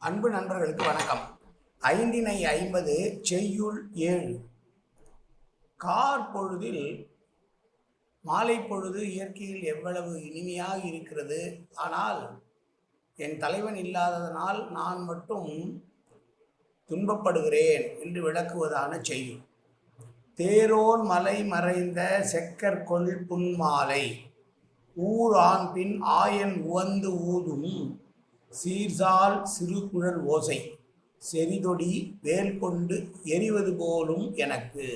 அன்பு நண்பர்களுக்கு வணக்கம். ஐந்தினை ஐம்பது செய்யுள் ஏழு. கார் பொழுதில் மாலை பொழுது இயற்கையில் எவ்வளவு இனிமையாக இருக்கிறது. ஆனால் என் தலைவன் இல்லாததனால் நான் மட்டும் துன்பப்படுகிறேன் என்று விளக்குவதான செய்யுள். தேரோன் மலை மறைந்த செக்கற்கொள் புன்மாலை. ஊர் ஆண் பின் ஆயன் உவந்து ஊதும் சீர்சால் சிறுகுழல் ஓசை செறிதொடி வேல் கொண்டு எரிவது போலும் எனக்கு.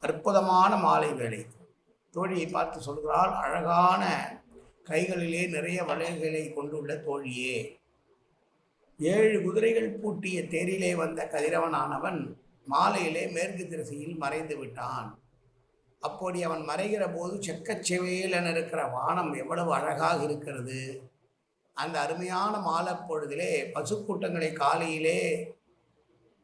அற்புதமான மாலை வேலை தோழியை பார்த்து சொல்கிறாள் அழகான கைகளிலே நிறைய வளையல்களை கொண்டுள்ள தோழியே. ஏழு குதிரைகள் பூட்டிய தேரிலே வந்த கதிரவனானவன் மாலையிலே மேற்கு திசையில் மறைந்து விட்டான். அப்போது அவன் மறைகிற போது செக்கச்செவையில் என இருக்கிற வானம் எவ்வளவு அழகாக இருக்கிறது. அந்த அருமையான மாலப்பொழுதிலே பசுக்கூட்டங்களை காலையிலே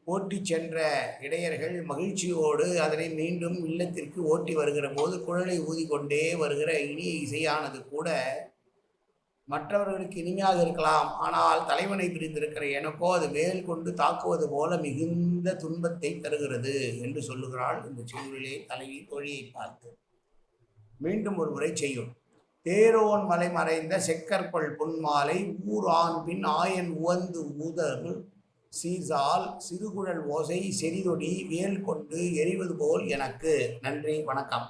ஓட்டி சென்ற இடையர்கள் மகிழ்ச்சியோடு அதனை மீண்டும் இல்லத்திற்கு ஓட்டி வருகிற போது குழலை ஊதிக்கொண்டே வருகிற இனிய இசையானது கூட மற்றவர்களுக்கு இனிமையாக இருக்கலாம். ஆனால் தலைவனை பிரிந்திருக்கிற எனக்கோ அது மேல் கொண்டு தாக்குவது போல மிகுந்த துன்பத்தை தருகிறது என்று சொல்லுகிறாள் இந்த சூழலே தலைவி தோழியை பார்த்து. மீண்டும் ஒரு முறை செய்யும். தேரோன் மலை மறைந்த செக்கற்பல் பொன்மாலை ஊர் பின் ஆயன் உவந்து ஊதல் சீசால் சிறுகுழல் ஓசை செறிதொடி வேல் கொண்டு எரிவது போல் எனக்கு. நன்றி வணக்கம்.